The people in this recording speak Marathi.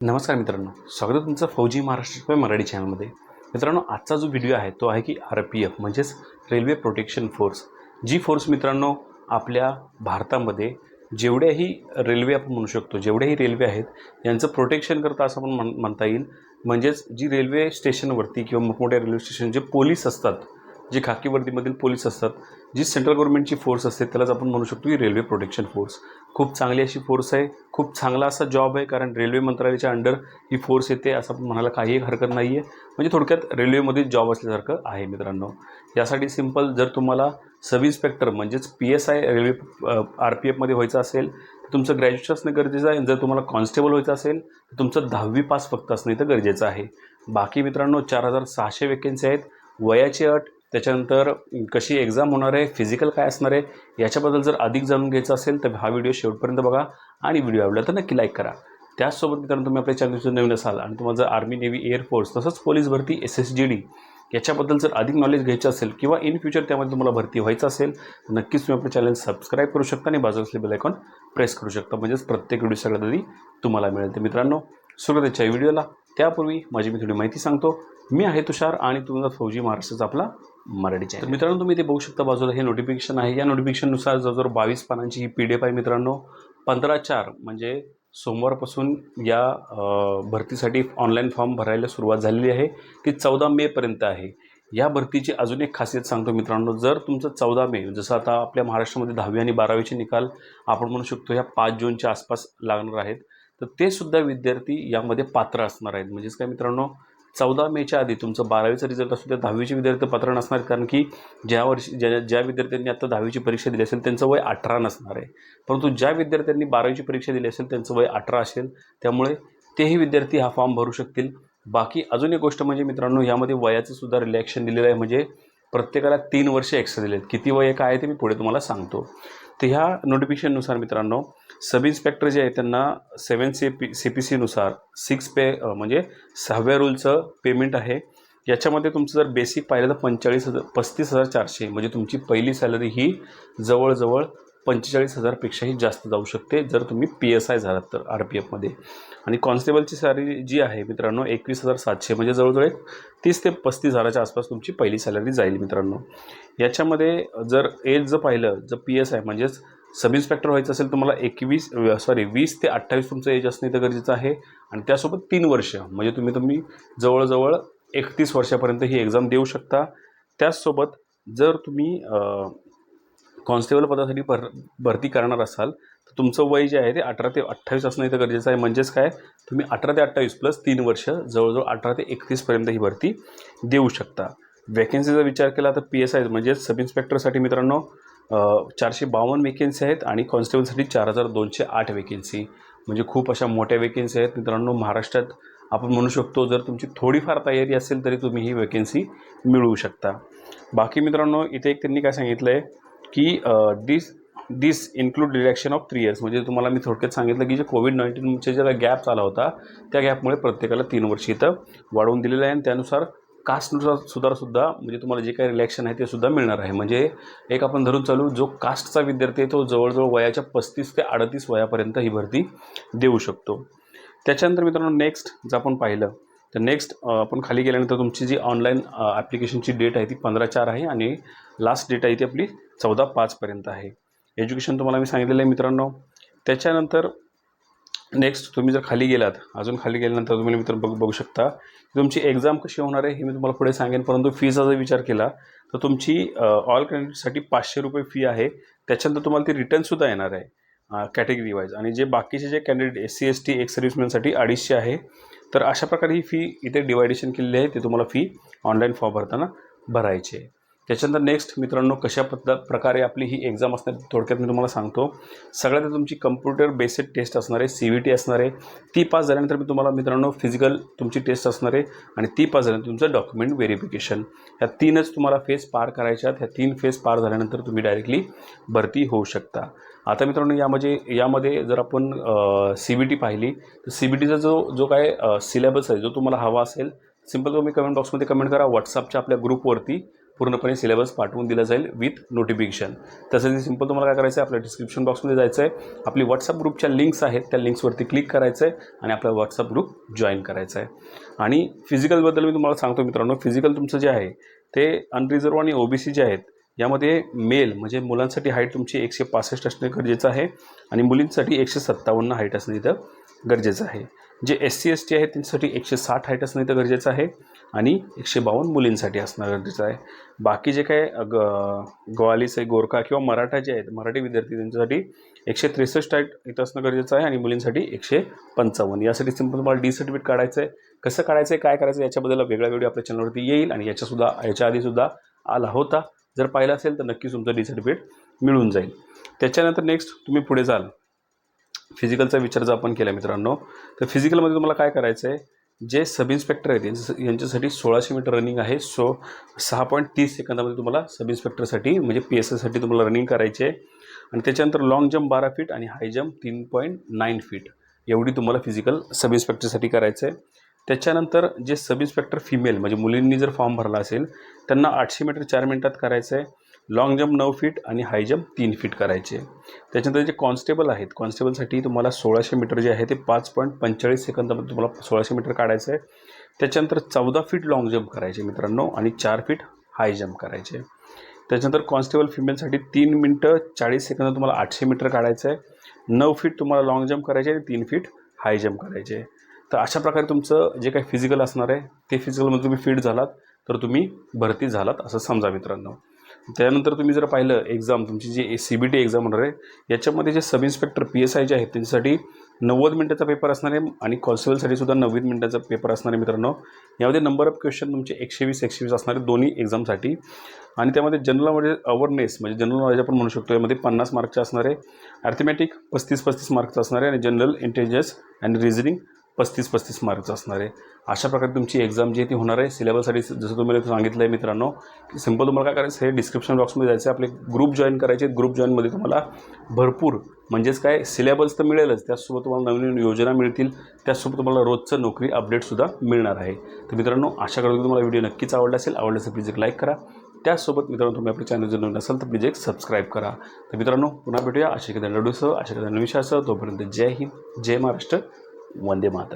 नमस्कार मित्रांनो स्वागत आहे तुमचं फौजी महाराष्ट्र मराठी चॅनलमध्ये. मित्रांनो आजचा जो व्हिडिओ आहे तो आहे की आर पी एफ म्हणजेच रेल्वे प्रोटेक्शन फोर्स जी फोर्स मित्रांनो आपल्या भारतामध्ये जेवढ्याही रेल्वे आपण म्हणू शकतो जेवढ्याही रेल्वे आहेत यांचं प्रोटेक्शन करता असं आपण म्हण म्हणता येईल. म्हणजेच जी रेल्वे स्टेशनवरती किंवा मोठमोठ्या रेल्वे स्टेशन जे पोलीस असतात जी खाकी वर्दीमधील पोलीस असतात जी सेंट्रल गव्हर्नमेंटची फोर्स असते त्यालाच आपण म्हणू शकतो की रेल्वे प्रोटेक्शन फोर्स खूप चांगली अशी फोर्स आहे खूप चांगला असा जॉब आहे कारण रेल्वे मंत्रालयाच्या अंडर ही फोर्स येते असं आपण म्हणायला काही हरकत नाही आहे म्हणजे थोडक्यात रेल्वेमध्ये जॉब असल्यासारखं आहे मित्रांनो. यासाठी सिंपल जर तुम्हाला सब इन्स्पेक्टर म्हणजेच P S I railway R P एफमध्ये व्हायचं असेल तर तुमचं ग्रॅज्युएशन असणं गरजेचं आहे. जर तुम्हाला कॉन्स्टेबल व्हायचं असेल तर तुमचं दहावी पास फक्त असणं इथं गरजेचं आहे. बाकी मित्रांनो चार हजार सहाशे वेकेन्सी आहेत. वयाची अट त्याच्यानंतर कशी एक्झाम होणार आहे फिजिकल काय असणार आहे याच्याबद्दल जर अधिक जाणून घ्यायचं असेल तर हा व्हिडिओ शेवटपर्यंत बघा आणि व्हिडिओ आवडला तर नक्की लाईक करा. त्याचसोबत मित्रांनो तुम्ही आपल्या चॅनलचं नवीन असाल आणि तुम्हाला जर आर्मी नेव्ही एअरफोर्स तसंच पोलीस भरती एस एस जी डी याच्याबद्दल जर अधिक नॉलेज घ्यायचं असेल किंवा इन फ्युचर त्यामध्ये तुम्हाला भरती व्हायचं असेल नक्कीच तुम्ही आपलं चॅनल सबस्क्राईब करू शकता आणि बाजूला असले बेल आयकॉन प्रेस करू शकता. म्हणजेच प्रत्येक व्हिडिओ सगळ्यात आधी तुम्हाला मिळेल. तर मित्रांनो सुरुवातीच्या व्हिडिओला त्यापूर्वी माझी मी थोडी माहिती सांगतो. मी आहे तुषार आणि तुमचा फौजी महाराष्ट्राचा आपला मराठी चॅनल तर मित्रांनो तुम्ही ते बघू शकता बाजूला हे नोटिफिकेशन आहे. या नोटिफिकेशननुसार जवळजवळ बावीस पानांची ही पी डी एफ आहे मित्रांनो. पंधरा चार म्हणजे सोमवारपासून या भरतीसाठी ऑनलाईन फॉर्म भरायला सुरुवात झालेली आहे. ती चौदा मेपर्यंत आहे. या भरतीची अजून एक खासियत सांगतो मित्रांनो जर तुमचं चौदा मे जसं आता आपल्या महाराष्ट्रामध्ये दहावी आणि बारावीचे निकाल आपण म्हणू शकतो ह्या पाच जूनच्या आसपास लागणार आहेत. तर ते सुद्धा विद्यार्थी यामध्ये पात्र असणार आहेत. म्हणजेच काय मित्रांनो चौदा मेच्या आधी तुमचं बारावीचा रिझल्ट असू द्या दहावीचे विद्यार्थी पात्र नसणार कारण की ज्या वर्षी ज्या ज्या विद्यार्थ्यांनी आता दहावीची परीक्षा दिली असेल त्यांचं वय अठरा नसणार आहे. परंतु ज्या विद्यार्थ्यांनी बारावीची परीक्षा दिली असेल त्यांचं वय अठरा असेल त्यामुळे तेही विद्यार्थी हा फॉर्म भरू शकतील. बाकी अजून एक गोष्ट म्हणजे मित्रांनो यामध्ये वयाचं सुद्धा रिलॅक्शन दिलेलं आहे. म्हणजे प्रत्येकाला तीन वर्ष एक्स्ट्रा दिले आहेत किती वय काय आहे ते मी पुढे तुम्हाला सांगतो. तर ह्या नोटिफिकेशननुसार मित्रांनो सब इन्स्पेक्टर जे आहे त्यांना seven C P C P सीनुसार six pay म्हणजे सहाव्या रूलचं पेमेंट आहे. याच्यामध्ये तुमचं जर बेसिक पाहिलं तर पंचेचाळीस हजार पस्तीस हजार चारशे म्हणजे तुमची पहिली सॅलरी ही जवळजवळ पंचेचाळीस हजारपेक्षाही जास्त जाऊ शकते जर तुम्ही पी एस आय झालात तर आर पी एफमध्ये आणि कॉन्स्टेबलची सॅलरी जी आहे मित्रांनो एकवीस हजार सातशे म्हणजे जवळजवळ एक तीस ते पस्तीस हजाराच्या आसपास तुमची पहिली सॅलरी जाईल मित्रांनो. याच्यामध्ये जर एज जर पाहिलं जर पी एस आय म्हणजेच सब इन्स्पेक्टर व्हायचं असेल तुम्हाला एकवीस सॉरी वीस ते अठ्ठावीस तुमचं एज असणं इथं गरजेचं आहे. आणि त्यासोबत तीन वर्ष म्हणजे तुम्ही तुम्ही जवळजवळ एकतीस वर्षापर्यंत ही एक्झाम देऊ शकता. त्याचसोबत जर तुम्ही कॉन्स्टेबल पदासाठी भर भरती करणार असाल तर तुमचं वय जे आहे ते अठरा ते अठ्ठावीस असणं इथं गरजेचं आहे. म्हणजेच काय? तुम्ही अठरा ते अठ्ठावीस प्लस तीन वर्ष जवळजवळ अठरा ते एकतीसपर्यंत ही भरती देऊ शकता. वॅकेन्सीचा विचार केला तर पी एस आय म्हणजेच सब इन्स्पेक्टरसाठी मित्रांनो चारशे बावन्न वेकेन्सी आहेत आणि कॉन्स्टेबलसाठी चार हजार दोनशे आठ वेकेन्सी म्हणजे खूप अशा मोठ्या वेकेन्सी आहेत. मित्रांनो महाराष्ट्रात आपण म्हणू शकतो जर तुमची थोडीफार तयारी असेल तरी तुम्ही ही वेकेन्सी मिळवू शकता. बाकी मित्रांनो इथे एक त्यांनी काय सांगितलं आहे की this this include deduction of three years म्हणजे तुम्हाला मी थोडक्यात सांगितलं की जे कोविड नाईन्टीनचे ज्याला गॅप आला होता त्या गॅपमुळे प्रत्येकाला तीन वर्ष इथं वाढवून दिलेलं आहे. आणि त्यानुसार कास्टनुसार सुद्धा म्हणजे तुम्हाला जे काही रिलॅक्शन आहे ते सुद्धा मिळणार आहे. म्हणजे एक आपण धरून चालू जो कास्टचा विद्यार्थी आहे तो जवळजवळ वयाच्या पस्तीस ते अडतीस वयापर्यंत ही भरती देऊ शकतो. त्याच्यानंतर मित्रांनो नेक्स्ट जर आपण पाहिलं तर नेक्स्ट आपण खाली गेल्यानंतर तुमची जी ऑनलाईन ॲप्लिकेशनची डेट आहे ती पंधरा चार आहे. आणि लास्ट डेट आहे ती आपली चौदा पाचपर्यंत आहे. एज्युकेशन तुम्हाला मी सांगितलेलं आहे मित्रांनो. त्याच्यानंतर नेक्स्ट तुम्ही जर खाली गेलात अजून खाली गेल्यानंतर तुम्ही मित्र बघ बघू शकता. तुमची एक्झाम कशी होणार आहे हे मी तुम्हाला पुढे सांगेन. परंतु फीचा जर विचार केला तर तुमची ऑल कॅन्डिडेटसाठी पाचशे रुपये फी आहे. त्याच्यानंतर तुम्हाला ती रिटर्नसुद्धा येणार आहे कॅटेगरी वाईज आणि जे बाकीचे जे candidate S C S T ex सर्व्हिसमॅनसाठी अडीचशे आहे. तर अशा प्रकारे ही फी इथे डिवायडेशन केलेली आहे. ते तुम्हाला फी ऑनलाईन फॉर्म भरताना भरायची आहे. त्याच्यानंतर नेक्स्ट मित्रांनो कशा पद्ध प्रकारे आपली ही एक्झाम असणार थोडक्यात मी तुम्हाला सांगतो. सगळ्यात तुमची कम्प्युटर बेसिक टेस्ट असणार आहे सी व्ही टी असणार आहे. ती पास झाल्यानंतर मी तुम्हाला मित्रांनो फिजिकल तुमची टेस्ट असणार आहे आणि ती पास झाल्यानंतर तुमचं डॉक्युमेंट व्हेरिफिकेशन ह्या तीनच तुम्हाला फेस पार करायच्यात ह्या तीन फेस पार झाल्यानंतर तुम्ही डायरेक्टली भरती होऊ शकता. आता मित्रांनो यामध्ये यामध्ये जर आपण सी बी टी पाहिली तर सी बी टीचा जो जो काय सिलेबस आहे जो तुम्हाला हवा असेल सिंपल तुम्ही कमेंट बॉक्समध्ये कमेंट करा. व्हॉट्सअपच्या आपल्या ग्रुपवरती पूर्णपणे सिलेबस पाठवून दिला जाईल विथ नोटिफिकेशन त्यासाठी सिंपल तुम्हाला काय करायचं आहे आपल्या डिस्क्रिप्शन बॉक्समध्ये जायचं आहे आपली व्हॉट्सअप ग्रुपच्या लिंक्स आहेत. त्या लिंक्सवरती क्लिक करायचं आहे आणि आपला व्हॉट्सअप ग्रुप जॉईन करायचा आहे आणि फिजिकलबद्दल मी तुम्हाला सांगतो मित्रांनो. फिजिकल तुमचं जे आहे ते अनरिझर्व आणि ओबीसी जे आहेत यामध्ये मेल म्हणजे मुलांसाठी हाईट तुमची एकशे पासष्ट असणे गरजेचं आहे आणि मुलींसाठी एकशे सत्तावन्न हाईट असणं इथं गरजेचं आहे. जे एस सी एस टी आहे त्यांच्यासाठी एकशे साठ हाईट असणं इथं गरजेचं आहे. आणि एकशे बावन्न मुलींसाठी असणं गरजेचं आहे. बाकी जे काय ग ग्वालीस आहे गोरखा किंवा मराठा जे आहेत मराठी विद्यार्थी त्यांच्यासाठी एकशे त्रेसष्ट हाईट इथं असणं गरजेचं आहे आणि मुलींसाठी एकशे पंचावन्न. यासाठी सिंपल तुम्हाला डी सर्टिफिकेट काढायचं आहे कसं काढायचं आहे काय करायचं आहे याच्याबद्दल वेगळा व्हिडिओ आपल्या चॅनलवरती येईल आणि याच्यासुद्धा याच्या आधीसुद्धा आला होता. जर पाहिला असेल तर नक्कीच तुमचं डी सर्टिफिकेट मिळून जाईल. त्याच्यानंतर नेक्स्ट तुम्ही पुढे जाल. फिजिकलचा विचार जर आपण केला मित्रांनो तर फिजिकलमध्ये तुम्हाला काय करायचं आहे जे सब इन्स्पेक्टर आहेत यांच्यासाठी सोळाशे मीटर रनिंग आहे. सो सहा पॉईंट तीस सेकंदामध्ये तुम्हाला सब इन्स्पेक्टरसाठी म्हणजे पी एस एसाठी तुम्हाला रनिंग करायची आहे. आणि त्याच्यानंतर लाँग जम्प बारा फीट आणि हाय जम्प तीन पॉईंट नाईन फीट एवढी तुम्हाला फिजिकल सब इन्स्पेक्टरसाठी करायचं आहे. त्याच्यानंतर जे सब इन्स्पेक्टर फिमेल म्हणजे मुलींनी जर फॉर्म भरला असेल त्यांना आठशे मीटर चार मिनटात करायचं आहे. लाँग जम्प नऊ फीट आणि हाय जम्प तीन फीट करायचे. त्याच्यानंतर जे कॉन्स्टेबल आहेत कॉन्स्टेबलसाठी तुम्हाला सोळाशे मीटर जे आहे ते पाच पॉईंट पंचेचाळीस सेकंदामध्ये तुम्हाला सोळाशे मीटर काढायचं आहे त्याच्यानंतर चौदा फीट लाँग जम्प करायचे मित्रांनो आणि चार फीट हाय जम्प करायचे. त्याच्यानंतर कॉन्स्टेबल फिमेलसाठी तीन मिनटं चाळीस सेकंद तुम्हाला आठशे मीटर काढायचं आहे नऊ फीट तुम्हाला लाँग जम्प करायचे आणि तीन फीट हाय जम्प करायचे. तर अशा प्रकारे तुमचं जे काही फिजिकल असणार आहे ते फिजिकलमध्ये तुम्ही फिट झालात तर तुम्ही भरती झालात असं समजा मित्रांनो. त्यानंतर तुम्ही जर पाहिलं एक्झाम तुमची जी सी बी टी एक्झाम होणार आहे याच्यामध्ये जे sub inspector P S I जे आहेत त्यांच्यासाठी नव्वद मिनटाचा पेपर असणार आहे आणि कॉन्स्टेबलसाठी सुद्धा नव्वद मिनटाचा पेपर असणार आहे मित्रांनो. यामध्ये नंबर ऑफ क्वेश्चन तुमचे एकशे वीस एकशे वीस असणार आहे दोन्ही एक्झामसाठी आणि त्यामध्ये जनरलमध्ये अवेअरनेस म्हणजे जनरल नॉलेज आपण म्हणू शकतो यामध्ये पन्नास मार्कचे असणार आहे. अर्थमॅटिक पस्तीस पस्तीस मार्कचं असणार आहे. आणि जनरल इंटेलिजन्स अँड रिझनिंग पस्तीस पस्तीस मार्कचं असणार आहे. अशा प्रकारे तुमची एक्झाम जी आहे ती होणार आहे. सिलेबससाठी जसं तुम्हाला सांगितलं आहे मित्रांनो की सिंपल तुम्हाला काय करायचं हे डिस्क्रिप्शन बॉक्समध्ये जायचं आहे. आपले ग्रुप जॉईन करायचे ग्रुप जॉईनमध्ये तुम्हाला भरपूर म्हणजेच काय सिलेबस तर मिळेलच. त्याचसोबत तुम्हाला नवीन नवीन योजना मिळतील. त्याचसोबत तुम्हाला रोजचं नोकरी अपडेटसुद्धा मिळणार आहे. तर मित्रांनो आशा करतो की तुम्हाला व्हिडिओ नक्कीच आवडला असेल. आवडला असेल प्लीज एक लाईक करा. त्याचसोबत मित्रांनो तुम्ही आपल्या चॅनल जर नवीन असाल तर प्लीज एक सबस्क्राईब करा. तर मित्रांनो पुन्हा भेटूया अशा एखाद्या लडूसह अशा एखाद्या नविशासह तोपर्यंत जय हिंद जय महाराष्ट्र वंदे माता